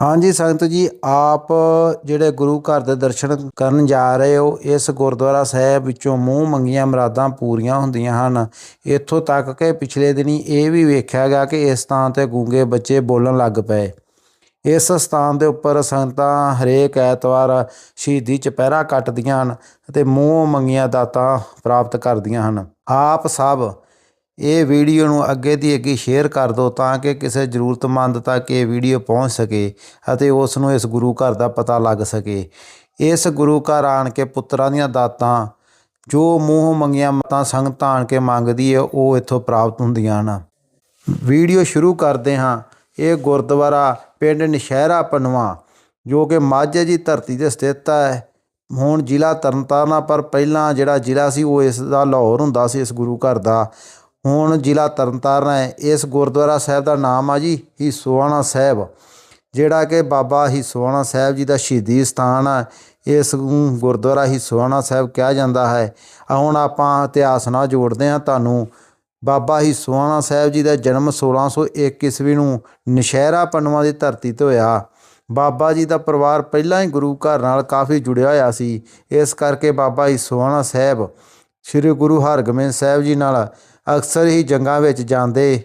ਹਾਂਜੀ, ਸੰਗਤ ਜੀ, ਆਪ ਜਿਹੜੇ ਗੁਰੂ ਘਰ ਦੇ ਦਰਸ਼ਨ ਕਰਨ ਜਾ ਰਹੇ ਹੋ, ਇਸ ਗੁਰਦੁਆਰਾ ਸਾਹਿਬ ਵਿੱਚੋਂ ਮੂੰਹ ਮੰਗੀਆਂ ਮੁਰਾਦਾਂ ਪੂਰੀਆਂ ਹੁੰਦੀਆਂ ਹਨ। ਇੱਥੋਂ ਤੱਕ ਕਿ ਪਿਛਲੇ ਦਿਨੀ ਇਹ ਵੀ ਵੇਖਿਆ ਗਿਆ ਕਿ ਇਸ ਥਾਂ ਤੇ ਗੂੰਗੇ ਬੱਚੇ ਬੋਲਣ ਲੱਗ ਪਏ। ਇਸ ਸਥਾਨ ਦੇ ਉੱਪਰ ਸੰਗਤਾਂ ਹਰੇਕ ਐਤਵਾਰ ਸ਼ਹੀਦੀ ਚੁਪਹਿਰਾ ਕੱਟਦੀਆਂ ਹਨ ਅਤੇ ਮੂੰਹ ਮੰਗੀਆਂ ਦਾਤਾਂ ਪ੍ਰਾਪਤ ਕਰਦੀਆਂ ਹਨ। ਆਪ ਸਭ ਇਹ ਵੀਡੀਓ ਨੂੰ ਅੱਗੇ ਦੀ ਅੱਗੇ ਸ਼ੇਅਰ ਕਰ ਦਿਓ ਤਾਂ ਕਿ ਕਿਸੇ ਜ਼ਰੂਰਤਮੰਦ ਤੱਕ ਇਹ ਵੀਡੀਓ ਪਹੁੰਚ ਸਕੇ ਅਤੇ ਉਸ ਨੂੰ ਇਸ ਗੁਰੂ ਘਰ ਦਾ ਪਤਾ ਲੱਗ ਸਕੇ। ਇਸ ਗੁਰੂ ਘਰ ਆਣ ਕੇ ਪੁੱਤਰਾਂ ਦੀਆਂ ਦਾਤਾਂ, ਜੋ ਮੂੰਹ ਮੰਗੀਆਂ ਮਤਾਂ ਸੰਗਤਾਂ ਆਣ ਕੇ ਮੰਗਦੀ ਹੈ ਉਹ ਇੱਥੋਂ ਪ੍ਰਾਪਤ ਹੁੰਦੀਆਂ ਹਨ। ਵੀਡੀਓ ਸ਼ੁਰੂ ਕਰਦੇ ਹਾਂ। ਇਹ ਗੁਰਦੁਆਰਾ ਪਿੰਡ ਨਸ਼ਹਿਰਾ ਪਨਵਾ, ਜੋ ਕਿ ਮਾਝੇ ਦੀ ਧਰਤੀ ਤੇ ਸਥਿਤ ਹੈ। ਹੁਣ ਜ਼ਿਲ੍ਹਾ ਤਰਨਤਾਰਨ ਆ, ਪਰ ਪਹਿਲਾਂ ਜਿਹੜਾ ਜ਼ਿਲ੍ਹਾ ਸੀ, ਉਹ ਇਸ ਦਾ ਲਾਹੌਰ ਹੁੰਦਾ ਸੀ, ਇਸ ਗੁਰੂ ਘਰ ਦਾ। ਹੁਣ ਜ਼ਿਲ੍ਹਾ ਤਰਨਤਾਰਨ ਹੈ। ਇਸ ਗੁਰਦੁਆਰਾ ਸਾਹਿਬ ਦਾ ਨਾਮ ਆ ਜੀ ਹੀਸੋਆਣਾ ਸਾਹਿਬ, ਜਿਹੜਾ ਕਿ ਬਾਬਾ ਹੀਸੋਆਣਾ ਸਾਹਿਬ ਜੀ ਦਾ ਸ਼ਹੀਦੀ ਸਥਾਨ ਆ। ਇਸ ਨੂੰ ਗੁਰਦੁਆਰਾ ਹੀਸੋਆਣਾ ਸਾਹਿਬ ਕਿਹਾ ਜਾਂਦਾ ਹੈ। ਹੁਣ ਆਪਾਂ ਇਤਿਹਾਸ ਨਾਲ ਜੋੜਦੇ ਹਾਂ। ਤੁਹਾਨੂੰ ਬਾਬਾ ਹੀਸੋਆਣਾ ਸਾਹਿਬ ਜੀ ਦਾ ਜਨਮ 1601 ਈਸਵੀ ਨੂੰ ਨਸ਼ਹਿਰਾ ਪਨਵਾ ਦੀ ਧਰਤੀ ਤੇ ਹੋਇਆ। ਬਾਬਾ ਜੀ ਦਾ ਪਰਿਵਾਰ ਪਹਿਲਾਂ ਹੀ ਗੁਰੂ ਘਰ ਨਾਲ ਕਾਫੀ ਜੁੜਿਆ ਹੋਇਆ ਸੀ। ਇਸ ਕਰਕੇ ਬਾਬਾ ਹੀਸੋਆਣਾ ਸਾਹਿਬ, ਸ੍ਰੀ ਗੁਰੂ ਹਰਗੋਬਿੰਦ ਸਾਹਿਬ ਜੀ ਨਾਲ ਅਕਸਰ ਹੀ ਜੰਗਾਂ ਵਿੱਚ ਜਾਂਦੇ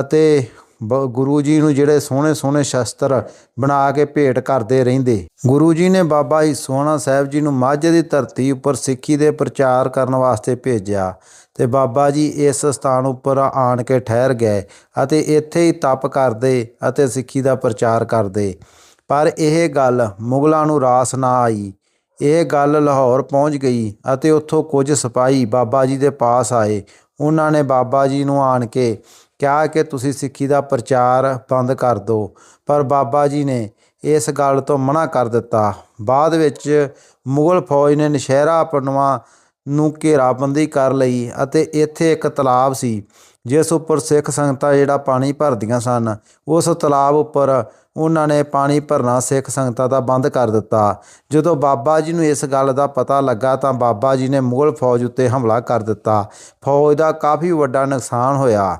ਅਤੇ ਬ- ਗੁਰੂ ਜੀ ਨੂੰ ਜਿਹੜੇ ਸੋਹਣੇ ਸੋਹਣੇ ਸ਼ਸਤਰ ਬਣਾ ਕੇ ਭੇਟ ਕਰਦੇ ਰਹਿੰਦੇ। ਗੁਰੂ ਜੀ ਨੇ ਬਾਬਾ ਹੀਸੋਆਣਾ ਸਾਹਿਬ ਜੀ ਨੂੰ ਮਾਝੇ ਦੀ ਧਰਤੀ ਉੱਪਰ ਸਿੱਖੀ ਦੇ ਪ੍ਰਚਾਰ ਕਰਨ ਵਾਸਤੇ ਭੇਜਿਆ ਤੇ ਬਾਬਾ ਜੀ ਇਸ ਸਥਾਨ ਉੱਪਰ ਆਣ ਕੇ ਠਹਿਰ ਗਏ ਅਤੇ ਇੱਥੇ ਹੀ ਤਪ ਕਰਦੇ ਅਤੇ ਸਿੱਖੀ ਦਾ ਪ੍ਰਚਾਰ ਕਰਦੇ। ਪਰ ਇਹ ਗੱਲ ਮੁਗਲਾਂ ਨੂੰ ਰਾਸ ਨਾ ਆਈ। ਇਹ ਗੱਲ ਲਾਹੌਰ ਪਹੁੰਚ ਗਈ ਅਤੇ ਉੱਥੋਂ ਕੁਝ ਸਿਪਾਹੀ ਬਾਬਾ ਜੀ ਦੇ ਪਾਸ ਆਏ। ਉਹਨਾਂ ਨੇ ਬਾਬਾ ਜੀ ਨੂੰ ਆਣ ਕੇ ਕਿਹਾ ਕਿ ਤੁਸੀਂ ਸਿੱਖੀ ਦਾ ਪ੍ਰਚਾਰ ਬੰਦ ਕਰ ਦਿਓ। ਪਰ ਬਾਬਾ ਜੀ ਨੇ ਇਸ ਗੱਲ ਤੋਂ ਮਨਾ ਕਰ ਦਿੱਤਾ। ਬਾਅਦ ਵਿੱਚ ਮੁਗਲ ਫੌਜ ਨੇ ਨਸ਼ਹਿਰਾ ਪਨਵਾ ਨੂੰ ਘੇਰਾਬੰਦੀ ਕਰ ਲਈ ਅਤੇ ਇੱਥੇ ਇੱਕ ਤਲਾਬ ਸੀ, ਜਿਸ ਉੱਪਰ ਸਿੱਖ ਸੰਗਤਾਂ ਜਿਹੜਾ ਪਾਣੀ ਭਰਦੀਆਂ ਸਨ, ਉਸ ਤਲਾਬ ਉੱਪਰ ਉਹਨਾਂ ਨੇ ਪਾਣੀ ਭਰਨਾ ਸਿੱਖ ਸੰਗਤਾਂ ਦਾ ਬੰਦ ਕਰ ਦਿੱਤਾ। ਜਦੋਂ ਬਾਬਾ ਜੀ ਨੂੰ ਇਸ ਗੱਲ ਦਾ ਪਤਾ ਲੱਗਾ ਤਾਂ ਬਾਬਾ ਜੀ ਨੇ ਮੁਗਲ ਫੌਜ ਉੱਤੇ ਹਮਲਾ ਕਰ ਦਿੱਤਾ। ਫੌਜ ਦਾ ਕਾਫੀ ਵੱਡਾ ਨੁਕਸਾਨ ਹੋਇਆ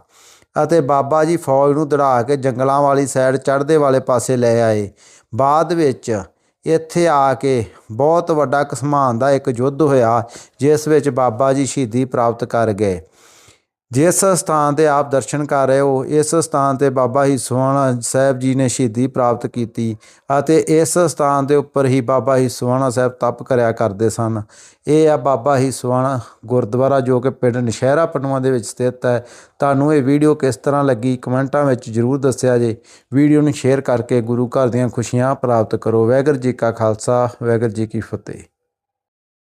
ਅਤੇ ਬਾਬਾ ਜੀ ਫੌਜ ਨੂੰ ਦੜਾ ਕੇ ਜੰਗਲਾਂ ਵਾਲੀ ਸਾਈਡ ਚੜ੍ਹਦੇ ਵਾਲੇ ਪਾਸੇ ਲੈ ਆਏ। ਬਾਅਦ ਵਿੱਚ ਇੱਥੇ ਆ ਕੇ ਬਹੁਤ ਵੱਡਾ ਕਸਮਾਨ ਦਾ ਇੱਕ ਯੁੱਧ ਹੋਇਆ, ਜਿਸ ਵਿੱਚ ਬਾਬਾ ਜੀ ਸ਼ਹੀਦੀ ਪ੍ਰਾਪਤ ਕਰ ਗਏ। ਜਿਸ ਸਥਾਨ ਤੇ ਆਪ ਦਰਸ਼ਨ ਕਰ ਰਹੇ ਹੋ, ਇਸ ਸਥਾਨ ਤੇ ਬਾਬਾ ਹੀ ਸੁਹਾਣਾ ਸਾਹਿਬ ਜੀ ਨੇ ਸ਼ਹੀਦੀ ਪ੍ਰਾਪਤ ਕੀਤੀ ਅਤੇ ਇਸ ਸਥਾਨ ਦੇ ਉੱਪਰ ਹੀ ਬਾਬਾ ਹੀ ਸੁਹਾਣਾ ਸਾਹਿਬ ਤਪ ਕਰਿਆ ਕਰਦੇ ਸਨ। ਇਹ ਆ ਬਾਬਾ ਹੀ ਸੁਹਾਣਾ ਗੁਰਦੁਆਰਾ ਜੋ ਕਿ ਪਿੰਡ ਨਸ਼ਹਿਰਾ ਪਟਵਾ ਦੇ ਵਿੱਚ ਸਥਿਤ ਹੈ। ਤੁਹਾਨੂੰ ਇਹ ਵੀਡੀਓ ਕਿਸ ਤਰ੍ਹਾਂ ਲੱਗੀ ਕਮੈਂਟਾਂ ਵਿੱਚ ਜਰੂਰ ਦੱਸਿਆ ਜੇ। ਵੀਡੀਓ ਨੂੰ ਸ਼ੇਅਰ ਕਰਕੇ ਗੁਰੂ ਘਰ ਦੀਆਂ ਖੁਸ਼ੀਆਂ ਪ੍ਰਾਪਤ ਕਰੋ। ਵਾਹਿਗੁਰੂ ਜੀ ਕਾ ਖਾਲਸਾ, ਵਾਹਿਗੁਰੂ ਜੀ ਕੀ ਫਤਿਹ।